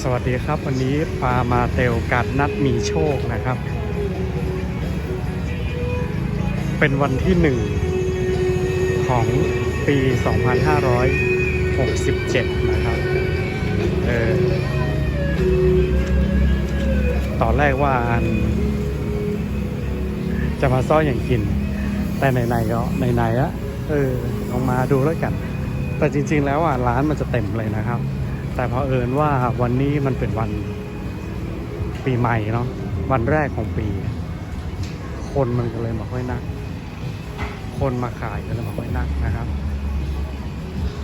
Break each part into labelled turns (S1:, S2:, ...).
S1: สวัสดีครับวันนี้ปามาเตลการนัดมีโชคนะครับ เป็นวันที่หนึ่งของปี 2567 นะครับเออตอนแรกว่าอัน จะมาซ่อนอย่างกิน แต่ไหนๆก็ไหนๆอะเออลองมาดูแล้วกัน แต่จริงๆแล้วอะร้านมันจะเต็มเลยนะครับ แต่พอเอิญว่าวันนี้มันเป็นวันปีใหม่เนาะวันแรกของปี คนมันก็เลยไมาค่อยนัก คนมาขายก็เลยไมาค่อยนักนะครับ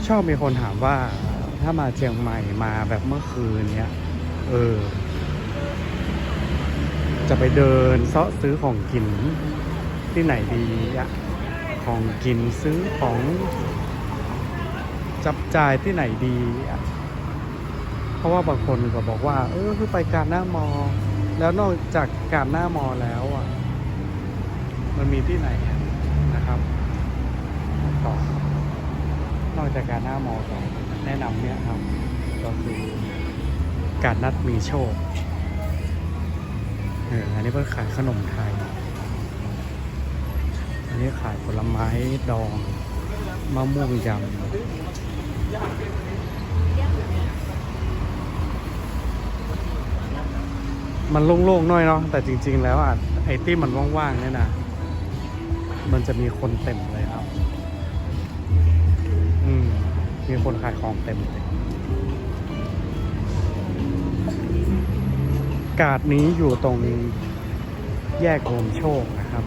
S1: ชอบมีคนถามว่าถ้ามาเชียงใหม่มาแบบเมื่อคืนเนี้ยเออ จะไปเดินเซาะซื้อของกินที่ไหนดีอะของกินซื้อของจับจ่ายที่ไหนดีอะ เพราะว่าบางคนก็บอกว่า เออคือไปการหน้ามอ แล้วนอกจากการหน้ามอแล้วอะ มันมีที่ไหนนะครับต่อนอกจากการหน้ามอต่อแนะนำเนี่ยครับ ก็คือการนัดมีโชคเอออันนี้เพิ่งขายขนมไทย อันนี้ขายผลไม้ดองมะม่วงยำ มันโล่งๆน่อยเนาะแต่จริง ๆ แล้วอะไอ้ที่มันว่างๆเนี่ยนะมันจะมีคนเต็มเลยครับ อืมมีคนขายของเต็มเลยกาดนี้อยู่ตรงแยกโรมโชคนะครับ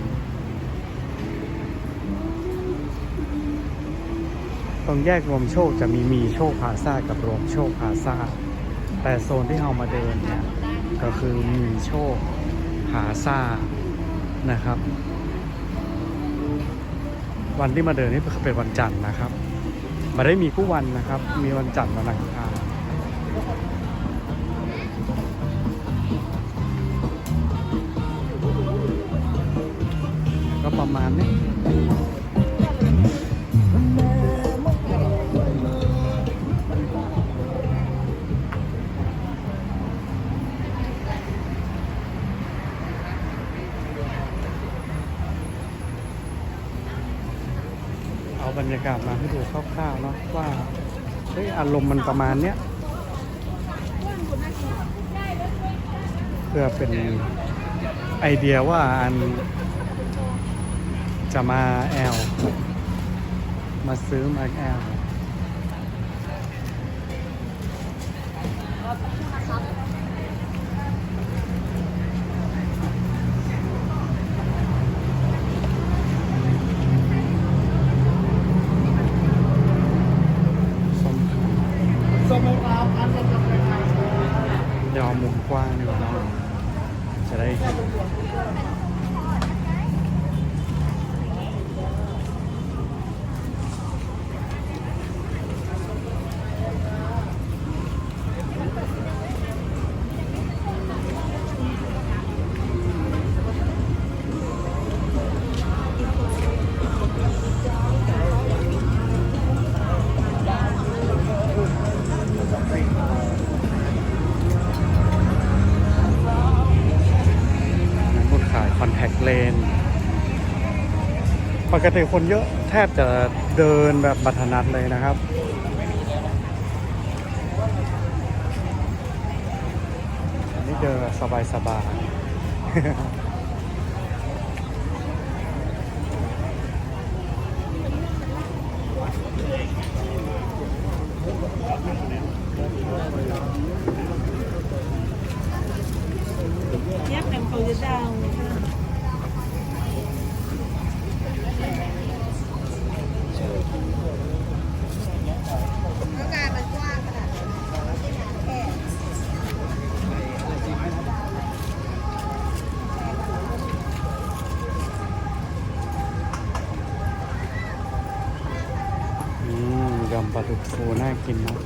S1: ตรงแยกรวมโชคจะมีมีโชคพาซ่ากับรวมโชคพาซ่าแต่โซนที่เรามาเดินเนี่ย ก็คือมีโชคหาซ่านะครับ วันที่มาเดินนี่เป็นวันจันทร์นะครับไมาได้มีผู้วันนะครับ มีวันจันทร์วันอังคาร บรรยากาศมาให้ดูคร่าวๆเนาะว่าเฮ้ยอารมณ์มันประมาณเนี้ยเพื่อเป็นไอเดียว่าอันจะมาแอลมาซื้อมาแอล ส้ม
S2: สมุนไพรพันธุ์กับไทย
S1: ยอม ปกติคนเยอะแทบจะเดินแบบบัตรนัดเลยนะครับ อันนี้เดินแบบสบายๆ
S3: Nháp đằng cầu dưới đào
S2: งานมันกว้างขนาดนั้นไม่ใช่งานแค่
S1: อืมยำ ปลาดุกฟูน่ากินเนาะ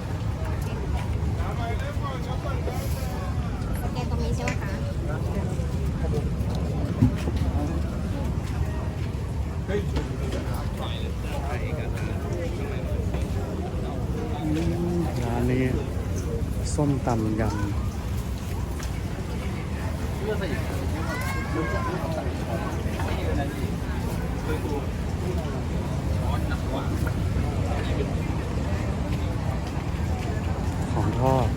S2: สแกนตรงนี้ใช่ไหมคะ
S1: อืมร้านนี้สส้มตำยำของทอด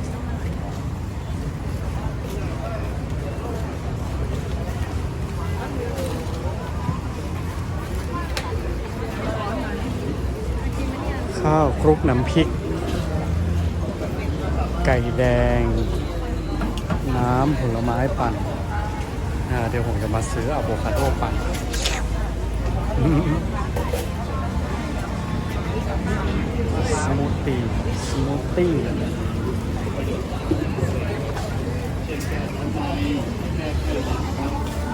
S1: ข้าวคลุกน้ำพริก ไก่แดง น้ำผลไม้ปั่นเดี๋ยวผมจะมาซื้ออะโวคาโดปั่นสมูทตี้สมูทตี้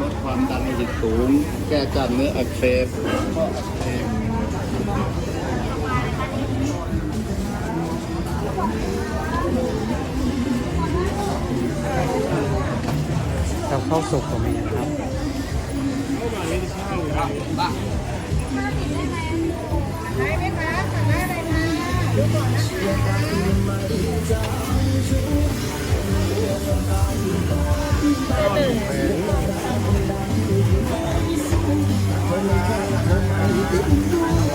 S3: ลดความดันโลหิตสูง แก้กล้ามเนื้ออักเสบข้ออักเสบ
S1: กับข้าวสุกก็มีนะครับ
S2: ได้ไหมคะสั่งได้เ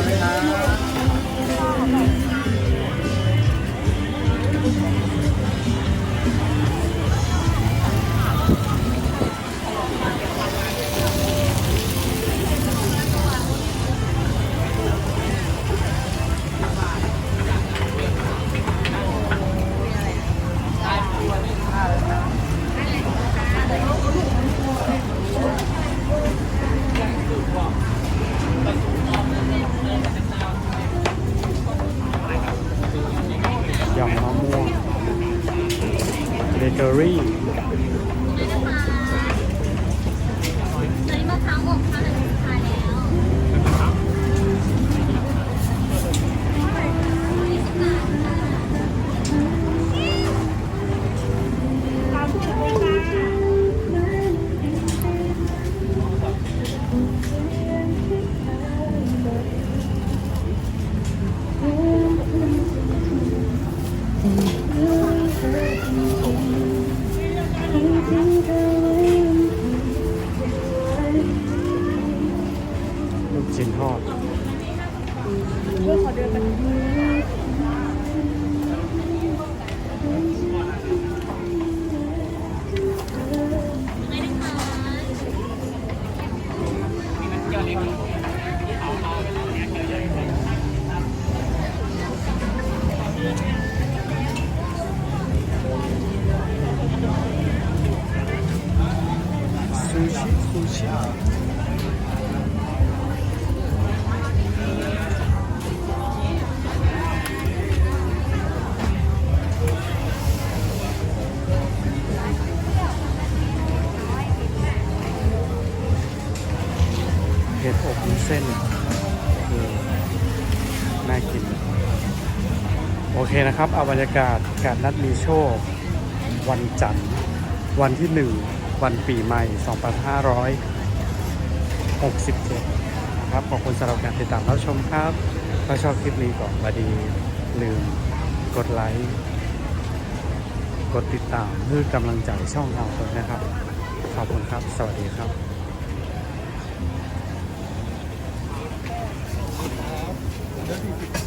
S2: ล
S1: Thank you. เคนะครับเอาบรรยากาศการนัดมีโชค วันจันทร์วันที่ 1 วันปีใหม่ 2567นะครับขอบคุณสำหรับการติดตามรับชมครับ ถ้าชอบคลิปนี้ก็มาดีลืมกดไลค์กดติดตามเพื่อกำลังใจช่องเราเลยนะครับ ขอบคุณครับ สวัสดีครับแล้ว